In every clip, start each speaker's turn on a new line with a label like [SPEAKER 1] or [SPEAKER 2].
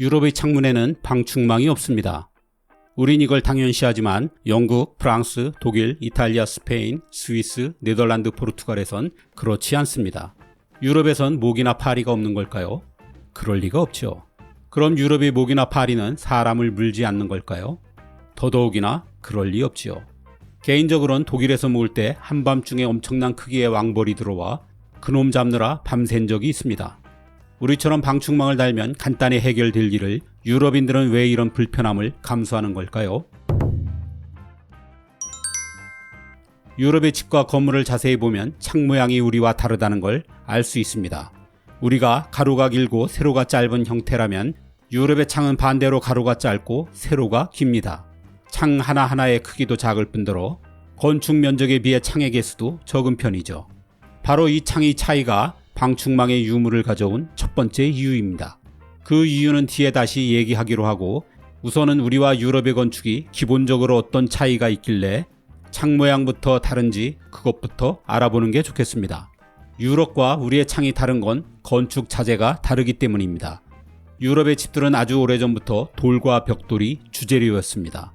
[SPEAKER 1] 유럽의 창문에는 방충망이 없습니다. 우린 이걸 당연시하지만 영국, 프랑스, 독일, 이탈리아, 스페인, 스위스, 네덜란드, 포르투갈에선 그렇지 않습니다. 유럽에선 모기나 파리가 없는 걸까요? 그럴 리가 없죠. 그럼 유럽의 모기나 파리는 사람을 물지 않는 걸까요? 더더욱이나 그럴 리 없지요. 개인적으로는 독일에서 모을 때 한밤중에 엄청난 크기의 왕벌이 들어와 그놈 잡느라 밤샌 적이 있습니다. 우리처럼 방충망을 달면 간단히 해결될 일을 유럽인들은 왜 이런 불편함을 감수하는 걸까요? 유럽의 집과 건물을 자세히 보면 창 모양이 우리와 다르다는 걸 알 수 있습니다. 우리가 가로가 길고 세로가 짧은 형태라면 유럽의 창은 반대로 가로가 짧고 세로가 깁니다. 창 하나하나의 크기도 작을 뿐더러 건축 면적에 비해 창의 개수도 적은 편이죠. 바로 이 창의 차이가 방충망의 유무를 가져온 첫 번째 이유입니다. 그 이유는 뒤에 다시 얘기하기로 하고 우선은 우리와 유럽의 건축이 기본적으로 어떤 차이가 있길래 창 모양부터 다른지 그것부터 알아보는 게 좋겠습니다. 유럽과 우리의 창이 다른 건 건축 자재가 다르기 때문입니다. 유럽의 집들은 아주 오래전부터 돌과 벽돌이 주재료였습니다.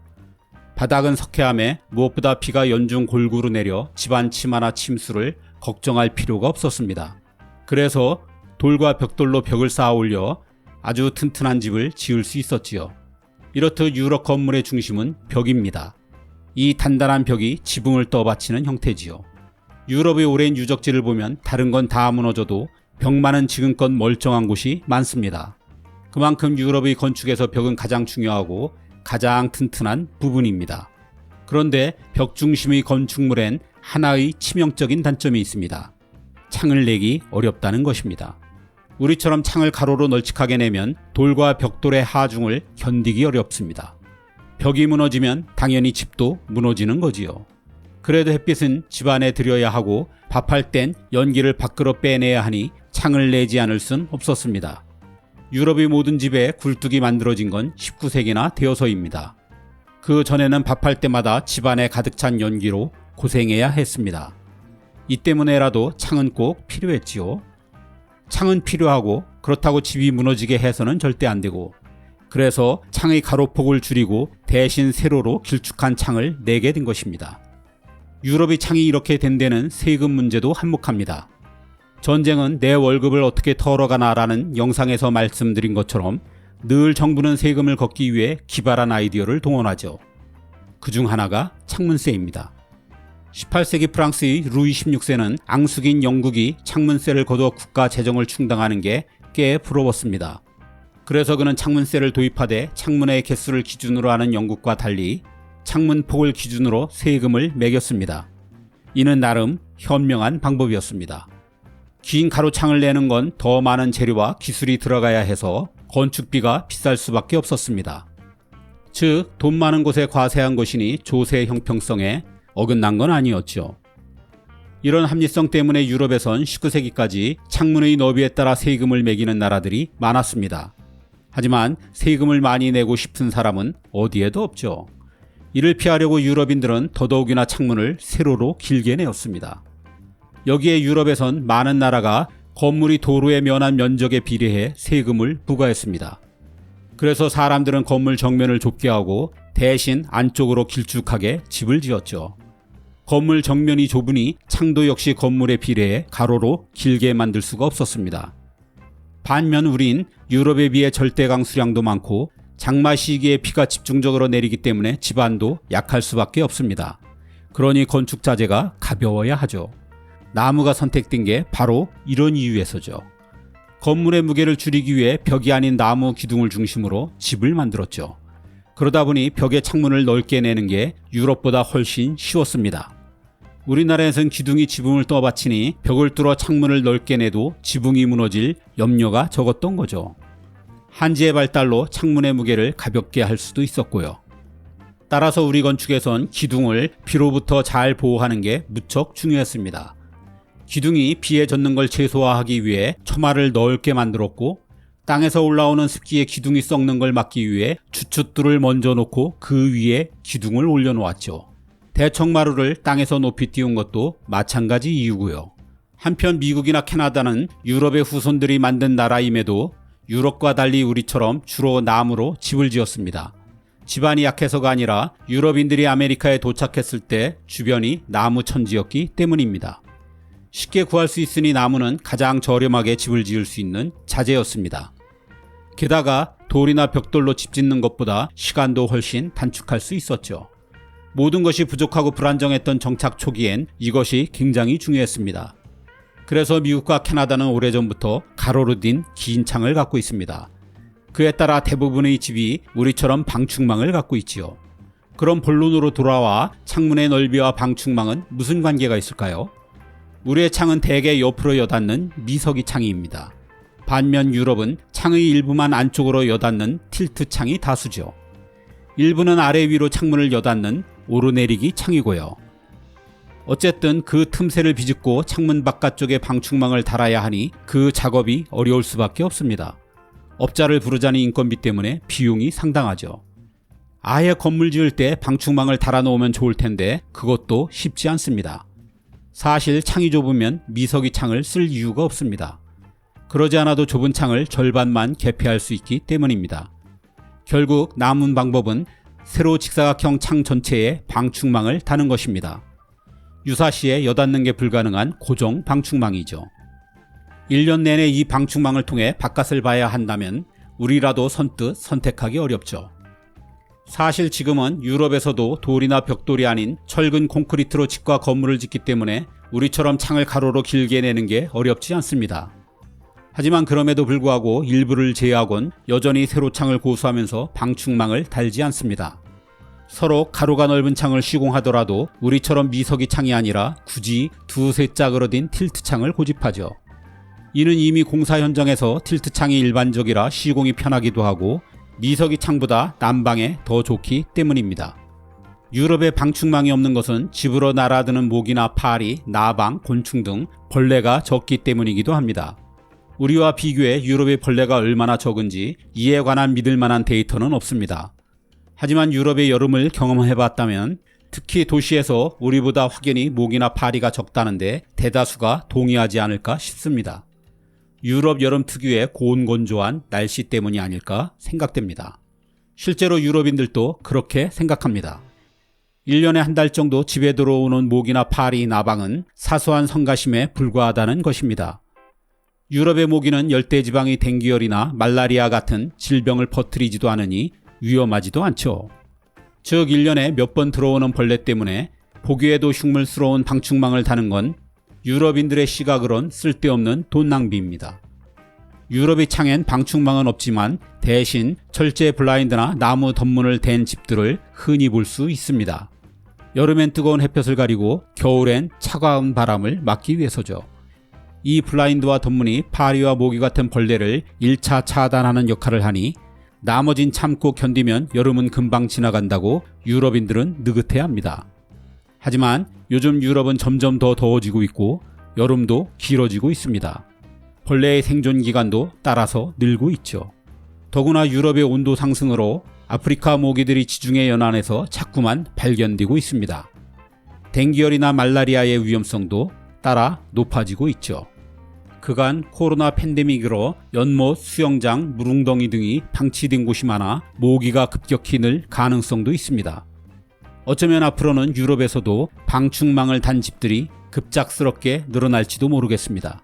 [SPEAKER 1] 바닥은 석회암에 무엇보다 비가 연중 골고루 내려 집안 침하나 침수를 걱정할 필요가 없었습니다. 그래서 돌과 벽돌로 벽을 쌓아 올려 아주 튼튼한 집을 지을 수 있었지요. 이렇듯 유럽 건물의 중심은 벽입니다. 이 단단한 벽이 지붕을 떠받치는 형태지요. 유럽의 오랜 유적지를 보면 다른 건 다 무너져도 벽만은 지금껏 멀쩡한 곳이 많습니다. 그만큼 유럽의 건축에서 벽은 가장 중요하고 가장 튼튼한 부분입니다. 그런데 벽 중심의 건축물엔 하나의 치명적인 단점이 있습니다. 창을 내기 어렵다는 것입니다. 우리처럼 창을 가로로 널찍하게 내면 돌과 벽돌의 하중을 견디기 어렵습니다. 벽이 무너지면 당연히 집도 무너지는 거지요. 그래도 햇빛은 집 안에 들여야 하고 밥할 땐 연기를 밖으로 빼내야 하니 창을 내지 않을 순 없었습니다. 유럽의 모든 집에 굴뚝이 만들어진 건 19세기나 되어서입니다. 그 전에는 밥할 때마다 집안에 가득 찬 연기로 고생해야 했습니다. 이 때문에라도 창은 꼭 필요했지요. 창은 필요하고 그렇다고 집이 무너지게 해서는 절대 안 되고 그래서 창의 가로폭을 줄이고 대신 세로로 길쭉한 창을 내게 된 것입니다. 유럽의 창이 이렇게 된 데는 세금 문제도 한몫합니다. 전쟁은 내 월급을 어떻게 털어가나라는 영상에서 말씀드린 것처럼 늘 정부는 세금을 걷기 위해 기발한 아이디어를 동원하죠. 그 중 하나가 창문세입니다. 18세기 프랑스의 루이 16세는 앙숙인 영국이 창문세를 거둬 국가 재정을 충당하는 게 꽤 부러웠습니다. 그래서 그는 창문세를 도입하되 창문의 개수를 기준으로 하는 영국과 달리 창문 폭을 기준으로 세금을 매겼습니다. 이는 나름 현명한 방법이었습니다. 긴 가로창을 내는 건 더 많은 재료와 기술이 들어가야 해서 건축비가 비쌀 수밖에 없었습니다. 즉, 돈 많은 곳에 과세한 것이니 조세 형평성에 어긋난 건 아니었죠. 이런 합리성 때문에 유럽에선 19세기까지 창문의 너비에 따라 세금을 매기는 나라들이 많았습니다. 하지만 세금을 많이 내고 싶은 사람은 어디에도 없죠. 이를 피하려고 유럽인들은 더더욱이나 창문을 세로로 길게 내었습니다. 여기에 유럽에선 많은 나라가 건물이 도로에 면한 면적에 비례해 세금을 부과했습니다. 그래서 사람들은 건물 정면을 좁게 하고 대신 안쪽으로 길쭉하게 집을 지었죠. 건물 정면이 좁으니 창도 역시 건물에 비례해 가로로 길게 만들 수가 없었습니다. 반면 우린 유럽에 비해 절대 강 수량도 많고 장마 시기에 비가 집중적으로 내리기 때문에 집안도 약할 수밖에 없습니다. 그러니 건축 자재가 가벼워야 하죠. 나무가 선택된 게 바로 이런 이유에서죠. 건물의 무게를 줄이기 위해 벽이 아닌 나무 기둥을 중심으로 집을 만들었죠. 그러다 보니 벽의 창문을 넓게 내는 게 유럽보다 훨씬 쉬웠습니다. 우리나라에선 기둥이 지붕을 떠받치니 벽을 뚫어 창문을 넓게 내도 지붕이 무너질 염려가 적었던 거죠. 한지의 발달로 창문의 무게를 가볍게 할 수도 있었고요. 따라서 우리 건축에선 기둥을 비로부터 잘 보호하는 게 무척 중요했습니다. 기둥이 비에 젖는 걸 최소화하기 위해 처마를 넓게 만들었고 땅에서 올라오는 습기에 기둥이 썩는 걸 막기 위해 주춧돌을 먼저 놓고 그 위에 기둥을 올려놓았죠. 대청마루를 땅에서 높이 띄운 것도 마찬가지 이유고요. 한편 미국이나 캐나다는 유럽의 후손들이 만든 나라임에도 유럽과 달리 우리처럼 주로 나무로 집을 지었습니다. 집안이 약해서가 아니라 유럽인들이 아메리카에 도착했을 때 주변이 나무 천지였기 때문입니다. 쉽게 구할 수 있으니 나무는 가장 저렴하게 집을 지을 수 있는 자재였습니다. 게다가 돌이나 벽돌로 집 짓는 것보다 시간도 훨씬 단축할 수 있었죠. 모든 것이 부족하고 불안정했던 정착 초기엔 이것이 굉장히 중요했습니다. 그래서 미국과 캐나다는 오래전부터 가로로 딘 긴 창을 갖고 있습니다. 그에 따라 대부분의 집이 우리처럼 방충망을 갖고 있지요. 그럼 본론으로 돌아와 창문의 넓이와 방충망은 무슨 관계가 있을까요? 우리의 창은 대개 옆으로 여닫는 미석이 창이입니다. 반면 유럽은 창의 일부만 안쪽으로 여닫는 틸트 창이 다수죠. 일부는 아래 위로 창문을 여닫는 오르내리기 창이고요. 어쨌든 그 틈새를 비집고 창문 바깥쪽에 방충망을 달아야 하니 그 작업이 어려울 수밖에 없습니다. 업자를 부르자는 인건비 때문에 비용이 상당하죠. 아예 건물 지을 때 방충망을 달아놓으면 좋을 텐데 그것도 쉽지 않습니다. 사실 창이 좁으면 미석이 창을 쓸 이유가 없습니다. 그러지 않아도 좁은 창을 절반만 개폐할 수 있기 때문입니다. 결국 남은 방법은 세로 직사각형 창 전체에 방충망을 다는 것입니다. 유사시에 여닫는 게 불가능한 고정 방충망이죠. 1년 내내 이 방충망을 통해 바깥을 봐야 한다면 우리라도 선뜻 선택하기 어렵죠. 사실 지금은 유럽에서도 돌이나 벽돌이 아닌 철근 콘크리트로 집과 건물을 짓기 때문에 우리처럼 창을 가로로 길게 내는 게 어렵지 않습니다. 하지만 그럼에도 불구하고 일부를 제외하곤 여전히 세로 창을 고수하면서 방충망을 달지 않습니다. 서로 가로가 넓은 창을 시공하더라도 우리처럼 미석이 창이 아니라 굳이 두세 짝으로 된 틸트 창을 고집하죠. 이는 이미 공사 현장에서 틸트 창이 일반적이라 시공이 편하기도 하고 미석이 창보다 난방에 더 좋기 때문입니다. 유럽에 방충망이 없는 것은 집으로 날아드는 모기나 파리, 나방, 곤충 등 벌레가 적기 때문이기도 합니다. 우리와 비교해 유럽의 벌레가 얼마나 적은지 이에 관한 믿을 만한 데이터는 없습니다. 하지만 유럽의 여름을 경험해 봤다면 특히 도시에서 우리보다 확연히 모기나 파리가 적다는데 대다수가 동의하지 않을까 싶습니다. 유럽 여름 특유의 고온건조한 날씨 때문이 아닐까 생각됩니다. 실제로 유럽인들도 그렇게 생각합니다. 1년에 한 달 정도 집에 들어오는 모기나 파리, 나방은 사소한 성가심에 불과하다는 것입니다. 유럽의 모기는 열대지방의 댕기열이나 말라리아 같은 질병을 퍼뜨리지도 않으니 위험하지도 않죠. 즉 1년에 몇 번 들어오는 벌레 때문에 보기에도 흉물스러운 방충망을 다는 건 유럽인들의 시각으론 쓸데없는 돈 낭비입니다. 유럽의 창엔 방충망은 없지만 대신 철제 블라인드나 나무 덧문을 댄 집들을 흔히 볼 수 있습니다. 여름엔 뜨거운 햇볕을 가리고 겨울엔 차가운 바람을 막기 위해서죠. 이 블라인드와 덧문이 파리와 모기 같은 벌레를 1차 차단하는 역할을 하니 나머진 참고 견디면 여름은 금방 지나간다고 유럽인들은 느긋해 합니다. 하지만 요즘 유럽은 점점 더 더워지고 있고 여름도 길어지고 있습니다. 벌레의 생존 기간도 따라서 늘고 있죠. 더구나 유럽의 온도 상승으로 아프리카 모기들이 지중해 연안에서 자꾸만 발견되고 있습니다. 댕기열이나 말라리아의 위험성도 따라 높아지고 있죠. 그간 코로나 팬데믹으로 연못, 수영장, 물웅덩이 등이 방치된 곳이 많아 모기가 급격히 늘 가능성도 있습니다. 어쩌면 앞으로는 유럽에서도 방충망을 단 집들이 급작스럽게 늘어날지도 모르겠습니다.